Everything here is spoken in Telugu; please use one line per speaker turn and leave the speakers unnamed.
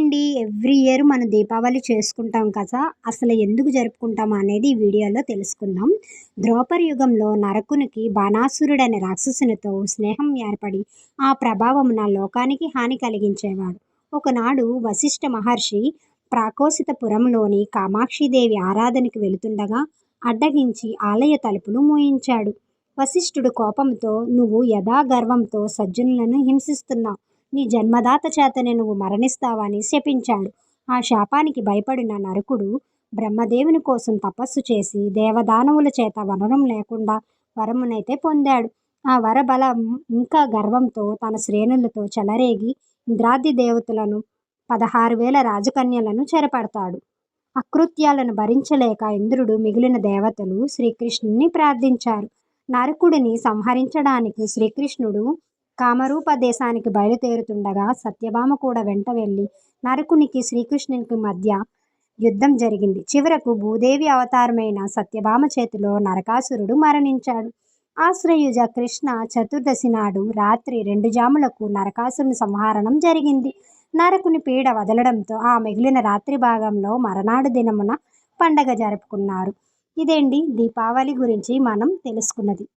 అండి ఎవ్రీ ఇయర్ మనం దీపావళి చేసుకుంటాం కదా అసలు ఎందుకు జరుపుకుంటాం అనేది ఈ వీడియోలో తెలుసుకుందాం. ద్రోపర యుగంలో నరకునికి బాణాసురుడనే రాక్షసునితో స్నేహం ఏర్పడి ఆ ప్రభావం నా లోకానికి హాని కలిగించేవాడు. ఒకనాడు వశిష్ఠ మహర్షి ప్రాకోసితపురంలోని కామాక్షిదేవి ఆరాధనకి వెళుతుండగా అడ్డగించి ఆలయ తలుపులు మూయించాడు. వశిష్ఠుడు కోపంతో నువ్వు యథాగర్వంతో సజ్జనులను హింసిస్తున్నావు. నీ జన్మదాత చేతనే నువ్వు మరణిస్తావని శపించాడు. ఆ శాపానికి భయపడిన నరకుడు బ్రహ్మదేవుని కోసం తపస్సు చేసి దేవదానవుల చేత వనరం లేకుండా వరమునైతే పొందాడు. ఆ వరబలం ఇంకా గర్వంతో తన శ్రేణులతో చెలరేగి ఇంద్రాది దేవతలను పదహారు వేల రాజకన్యలను చెరపడతాడు. అకృత్యాలను భరించలేక ఇంద్రుడు మిగిలిన దేవతలు శ్రీకృష్ణుని ప్రార్థించారు. నరకుడిని సంహరించడానికి శ్రీకృష్ణుడు కామరూప దేశానికి బయలుదేరుతుండగా సత్యభామ కూడా వెంట వెళ్ళి నరకునికి శ్రీకృష్ణునికి మధ్య యుద్ధం జరిగింది. చివరకు భూదేవి అవతారమైన సత్యభామ చేతిలో నరకాసురుడు మరణించాడు. ఆశ్రయుజ కృష్ణ చతుర్దశి నాడు రాత్రి రెండు జాములకు నరకాసురుని సంహారణం జరిగింది. నరకుని పీడ వదలడంతో ఆ మిగిలిన రాత్రి భాగంలో మరనాడు దినమున పండగ జరుపుకున్నారు. ఇదేంటి దీపావళి గురించి మనం తెలుసుకున్నది.